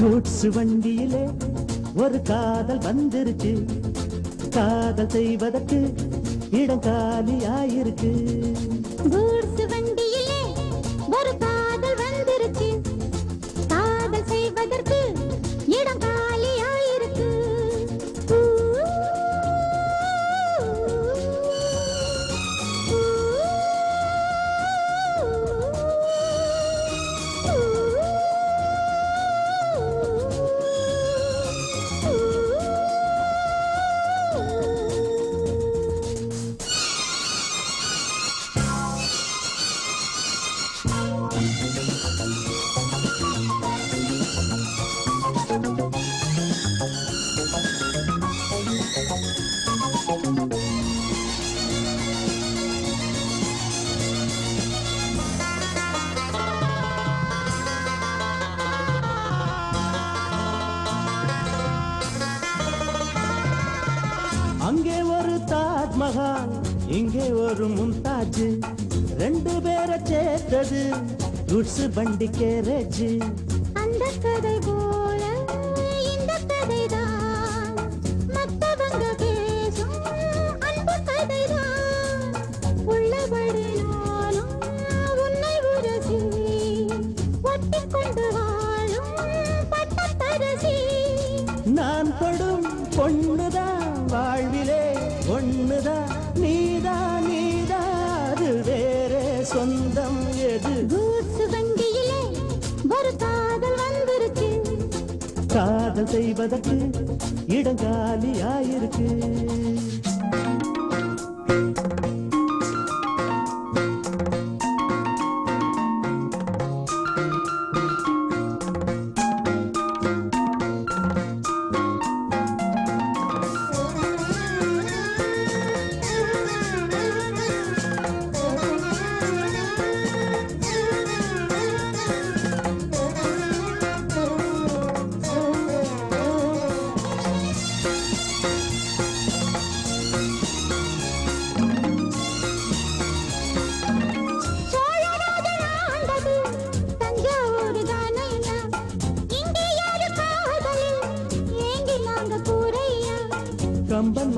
Goods வண்டியிலே ஒரு காதல் வந்துருச்சு காதல் செய்வதற்கு இடம் காலியாயிருக்கு. ஆயிருக்கு தாஜ்மஹால் இங்கே ஒரு மும்தாஜ். ரெண்டு பேரை சேர்த்தது. குட்ஸ் வண்டி கேரேஜ் அந்த கதை போல இந்த கதைதான் மத்தவங்க பேசும் அன்பு கதைதான் உள்ளபடி நானும் உன்னை உரசி ஒட்டிக்கொண்டு வாழும் பட்டத்தரசி நான் படும் பொண்ணுதான் வாழ்விலே. ஒண்ணுதான் நீதான் நீதான் அது வேற சொந்தம் எது? வண்டியிலே ஒரு காதல் வந்துருச்சு. காதல் செய்வதற்கு இடம் காலியாயிருக்கு.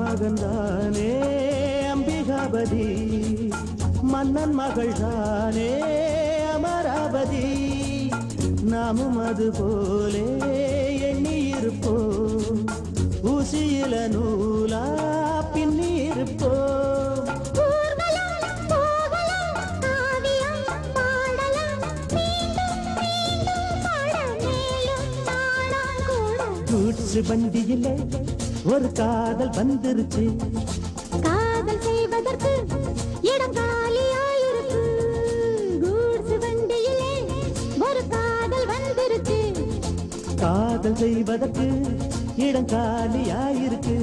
மகன் தானே அம்பிகாபதி. மன்னன் மகள் தானே அமராவதி. நாமும் அது போலே எண்ணி இருப்போம் ஊசியில நூலா பின்னி இருப்போம் ஊர்வலம் ஒரு காதல் வந்துருச்சு. காதல் செய்வதற்கு இடம் காலியாயிருக்கு. கூட்ஸ் வண்டியிலே ஒரு காதல் வந்துருச்சு. காதல் செய்வதற்கு இடம் காலியாயிருக்கு.